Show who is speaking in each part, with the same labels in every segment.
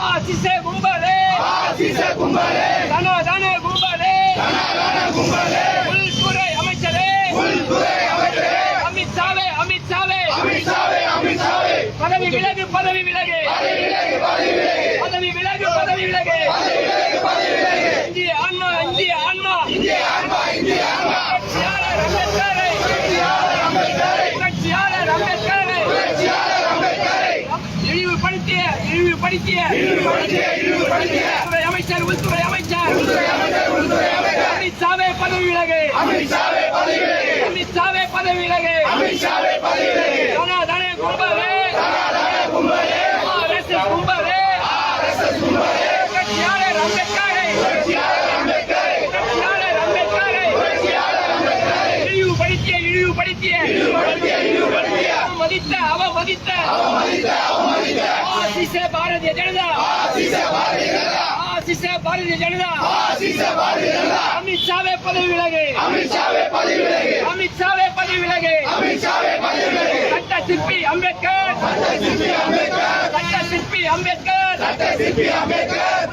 Speaker 1: ஆசிச கும்பலே. தன தன கும்பலே.
Speaker 2: தனதன கும்பலே.
Speaker 1: உள்துறை அமைச்சரே.
Speaker 2: உள்துறை அமைச்சரே.
Speaker 1: அமித்ஷாவே அமித்ஷாவே.
Speaker 2: அமித்ஷாவே அமித்ஷாவே.
Speaker 1: பதவி விலகு பதவி விலகு.
Speaker 2: பதவி விலகு பதவி விலகு.
Speaker 1: பதவி விலகு பதவி விலகு.
Speaker 2: பதவி விலகு பதவி விலகு.
Speaker 1: இந்திய அண்ணா இந்திய அண்ணா.
Speaker 2: இந்திய அன்பா இந்திய அன்பா
Speaker 1: படிக்கிய அமைச்சர் உள்துறை அமைச்சர். அமித்ஷாவே பதவி விலகு
Speaker 2: அமித்ஷாவே பதவி விலகு
Speaker 1: தானா தானே கும்பலே. ஆர்எஸ்எஸ் கும்பலே. கட்சியாளர் அம்பேத்கரை.
Speaker 2: கட்சியாளர் அம்பேத்கரை. இழிவு
Speaker 1: படித்திய இழிவு படித்திய.
Speaker 2: மதித்த அவ மதித்த
Speaker 1: அவ மதித்த அவ
Speaker 2: மதித்த ಆಶಿಸೆ ಭಾರತೀಯ
Speaker 1: ಜನತಾ ಆಶಿಸೆ ಭಾರತೀಯ
Speaker 2: ಜನತಾ ಆಶಿಸೆ ಭಾರತೀಯ
Speaker 1: ಜನತಾ ಆಶಿಸೆ ಭಾರತೀಯ
Speaker 2: ಜನತಾ ಅಮಿತ್ ಶಾವೆ
Speaker 1: ಪದವಿ ವಿಲಗೆ ಅಮಿತ್
Speaker 2: ಶಾವೆ ಪದವಿ ವಿಲಗೆ
Speaker 1: ಅಮಿತ್ ಶಾವೆ ಪದವಿ
Speaker 2: ವಿಲಗೆ ಅಮಿತ್ ಶಾವೆ
Speaker 1: ಪದವಿ ವಿಲಗೆ ಸಟ್ಟ
Speaker 2: ಶಿಲ್ಪಿ ಅಂಬೇಡ್ಕರ್ ಸಟ್ಟ
Speaker 1: ಶಿಲ್ಪಿ ಅಂಬೇಡ್ಕರ್
Speaker 2: ಸಟ್ಟ ಶಿಲ್ಪಿ
Speaker 1: ಅಂಬೇಡ್ಕರ್ ಸಟ್ಟ
Speaker 2: ಶಿಲ್ಪಿ ಅಂಬೇಡ್ಕರ್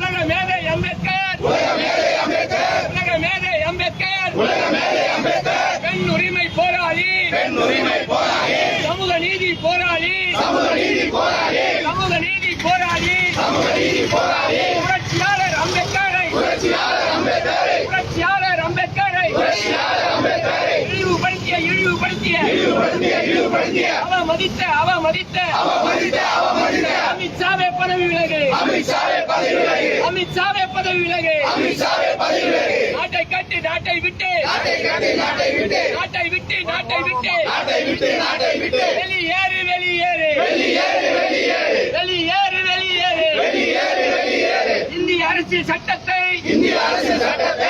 Speaker 1: இழிவுபடுத்திய இழிவுபடுத்திய
Speaker 2: இழிவுபடுத்திய
Speaker 1: அவமதித்த அவமதித்த
Speaker 2: அவமதித்த அவமதித்த
Speaker 1: அமித்ஷாவே பதவி விலகு.
Speaker 2: அமித்ஷாவே பதவி விலகு.
Speaker 1: அமித்ஷாவே பதவி விலகு.
Speaker 2: அமித்ஷாவே பதவி விலகு.
Speaker 1: நாட்டை கட்டி நாட்டை விட்டு.
Speaker 2: நாட்டை காட்டி நாட்டை விட்டு.
Speaker 1: நாட்டை விட்டு நாட்டை விட்டு.
Speaker 2: நாட்டை விட்டு நாட்டை விட்டு.
Speaker 1: வெளியேறு வெளியேறு
Speaker 2: வெளியேறு வெளியேறு
Speaker 1: வெளியேறு வெளியேறு
Speaker 2: வெளியேறு வெளியேறு
Speaker 1: இந்திய அரசியல் சட்டத்தை
Speaker 2: இந்திய அரசியல் சட்டத்தை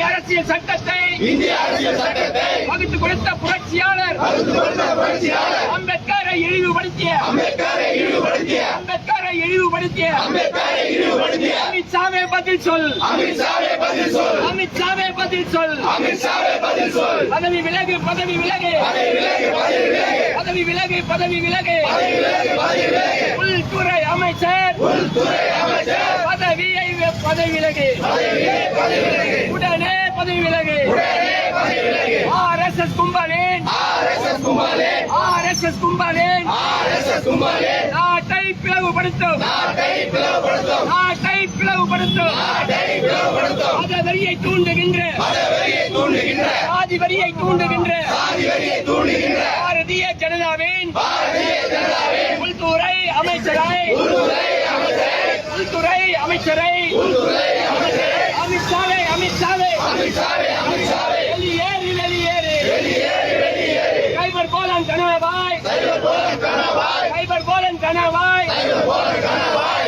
Speaker 1: இந்திய அரசியல் சட்டத்தை
Speaker 2: இந்திய அரசியல் சட்டத்தை
Speaker 1: வகுத்து கொடுத்த புரட்சியாளர் அம்பேத்கரை இழிவுபடுத்திய
Speaker 2: அம்பேத்கரை இழிவுபடுத்திய
Speaker 1: அம்பேத்கரை இழிவுபடுத்திய
Speaker 2: அம்பேத்கரை இழிவுபடுத்திய
Speaker 1: அமித்ஷாவே பதில் சொல்.
Speaker 2: அமித்ஷாவே பதில் சொல்.
Speaker 1: அமித்ஷாவே பதில் சொல்.
Speaker 2: அமித்ஷாவே பதில் சொல்.
Speaker 1: பதவி விலகு பதவி விலகு.
Speaker 2: பதவி விலகு பதவி விலகு.
Speaker 1: உள்துறை அமைச்சர்.
Speaker 2: உள்துறை அமைச்சர்.
Speaker 1: பதவியை பதவி விலகு.
Speaker 2: பதவி விலகு.
Speaker 1: பதவி விலகு
Speaker 2: ஆர் எஸ்
Speaker 1: எஸ் கும்பலின்.
Speaker 2: ஆர் எஸ்
Speaker 1: எஸ் கும்பலின். நாட்டை பிளவுபடுத்தும்.
Speaker 2: நாட்டை பிளவுபடுத்தும்.
Speaker 1: மத வரியை தூண்டுகின்ற.
Speaker 2: சாதி வரியை தூண்டுகின்ற.
Speaker 1: பாரதிய ஜனதாவின். உள்துறை அமைச்சராய்.
Speaker 2: உள்துறை அமைச்சரை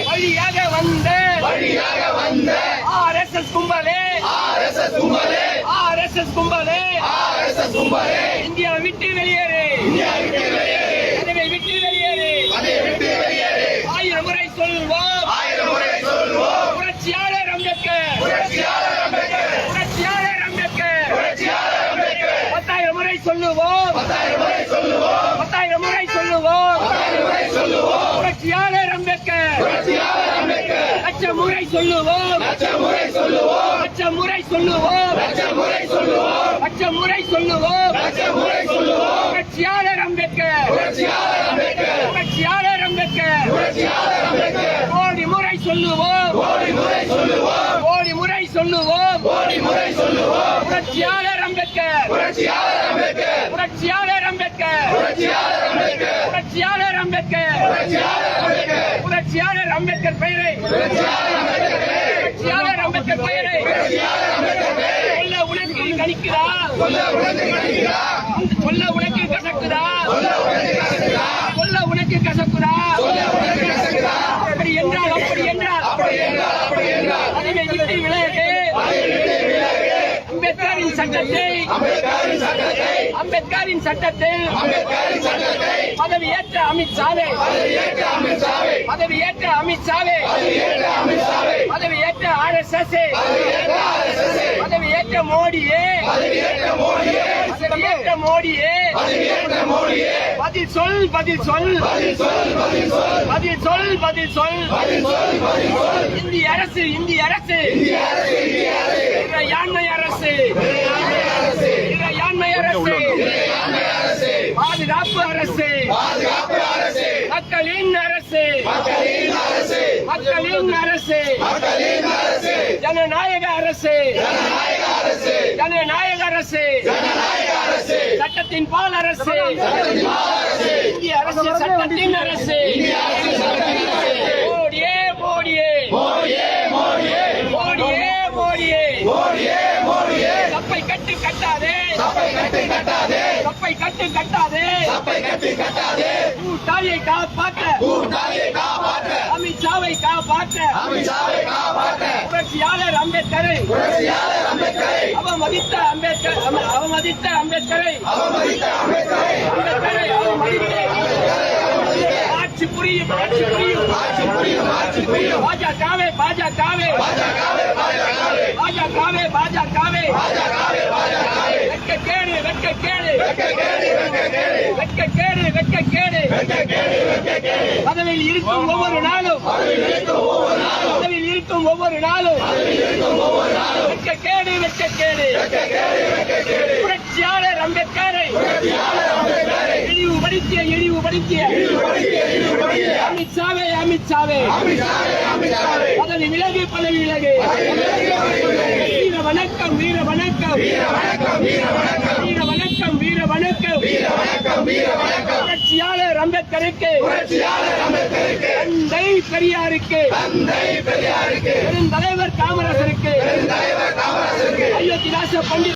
Speaker 1: வழியாக வந்த
Speaker 2: வழியாக வந்த
Speaker 1: ஆர் எஸ்
Speaker 2: எஸ் கும்பலே
Speaker 1: ஆர் எஸ்
Speaker 2: எஸ் கும்பலே. ஆர்
Speaker 1: எஸ் எஸ்
Speaker 2: கும்பலே. ஆர்
Speaker 1: எஸ் எஸ் சொல்லுவோம்.
Speaker 2: பத்தாயிரம் முறை சொல்லுவோம்.
Speaker 1: புரட்சியாளர் அம்பேத்கர். லட்ச முறை சொல்லுவோம்.
Speaker 2: லட்ச முறை சொல்லுவோம்.
Speaker 1: லட்ச முறை சொல்லுவோம்.
Speaker 2: லட்ச முறை சொல்லுவோம்.
Speaker 1: கோடி முறை சொல்லுவோம். புரட்சியாளர் அம்பேத்கர்.
Speaker 2: புரட்சியாளர் அம்பேத்கர்.
Speaker 1: புரட்சியாளர் அம்பேத்கர்.
Speaker 2: புரட்சியாளர் அம்பேத்கர்.
Speaker 1: புரட்சியாளர் அம்பேத்கர்.
Speaker 2: புரட்சியாளர் அம்பேத்கர்.
Speaker 1: புரட்சியாளர் அம்பேத்கர் பெயரை.
Speaker 2: புரட்சியாளர் அம்பேத்கர்
Speaker 1: புரட்சியாளர் அம்பேத்கர் பெயரை. சொல்ல உனக்கு கணிக்குதா?
Speaker 2: சொல்ல உணர்ந்து கிடைக்கிறா
Speaker 1: சொல்ல உனக்கு கசக்குதா?
Speaker 2: சொல்ல உணர்ந்து கசக்குதா?
Speaker 1: சொல்ல உனக்கு சட்டத்தை
Speaker 2: அம்பேத்கரின் சட்டத்தை
Speaker 1: பதவியேற்ற அமித்ஷாவே பதவியேற்ற அமித்ஷாவே பதவியேற்ற
Speaker 2: ஆர் எஸ்
Speaker 1: எஸ் மோடியே.
Speaker 2: அசதியற்ற மோடியே.
Speaker 1: பதில் சொல் பதில் சொல்.
Speaker 2: பதில் சொல் பதில் சொல்.
Speaker 1: இந்திய அரசு இந்திய அரசு.
Speaker 2: யாண்மை அரசு யாண்மை அரசு.
Speaker 1: பாதுகாப்பு அரசு. மக்களின் அரசு.
Speaker 2: ஆளும் அரசு.
Speaker 1: ஜனநாயக அரசு.
Speaker 2: ஜனநாயக அரசு.
Speaker 1: சட்டத்தின் பால் அரசு. இந்திய அரசு சட்டத்தின் அரசு. மோடியே மோடியே.
Speaker 2: மோடியே மோடியே.
Speaker 1: மோடியே மோடியே. தப்பை கட்டு கட்டாதே.
Speaker 2: தப்பை கட்டு கட்டாதே.
Speaker 1: தப்பை கட்டு கட்டாதே.
Speaker 2: தப்பை கட்டு கட்டாதே.
Speaker 1: கூட்டாளியை காப்பாற்ற புரட்சியாளர் அம்பேத்கரை.
Speaker 2: புரட்சியாளர் அம்பேத்கரை.
Speaker 1: அவமதித்த அம்பேத்கர் அவ- அவமதித்த அம்பேத்கரை.
Speaker 2: அவமதித்த அம்பேத்கரை.
Speaker 1: அம்பேத்கரை அவமதித்த. ஆட்சி புரியும் ஆட்சி புரியும்.
Speaker 2: ஆட்சி புரியும் ஆட்சி புரியும்.
Speaker 1: பாஜகவே பாஜகவே.
Speaker 2: பாஜகவே பாஜகவே.
Speaker 1: பாஜகவே பாஜகவே.
Speaker 2: பாஜகவே பாஜகவே.
Speaker 1: வெட்க கேடு வெட்க கேடு
Speaker 2: வெட்க கேடு வெட்க கேடு
Speaker 1: வெட்க கேடு வெட்க கேடு
Speaker 2: வெட்க கேடு வெட்க கேடு
Speaker 1: பதவியில் இருக்கும் ஒவ்வொரு நாளும்.
Speaker 2: பதவியில் இருக்கும் ஒவ்வொரு நாளும்.
Speaker 1: இருக்கும் ஒவ்வொரு நாளும். வெக்க கேடு புரட்சியாளர் அம்பேத்கரை. இழிவு படுத்திய
Speaker 2: இழிவு படுத்திய.
Speaker 1: அமித்ஷாவே அமித்ஷாவே. பதவி விலகு பதவி விலகு. வீர வணக்கம் வீர வணக்கம்.
Speaker 2: வீர வணக்கம் வீர வணக்கம்.
Speaker 1: வீர வணக்கம் புரட்சியாளர் அம்பேத்கருக்கு.
Speaker 2: புரட்சியாளர்
Speaker 1: பெரியாருக்கு
Speaker 2: தந்தை பெரியாருக்கு
Speaker 1: பெருந்தலைவர் காமராசருக்கு.
Speaker 2: பெருந்தலைவர் காமராசருக்கு.
Speaker 1: அயோத்திதாச பண்டித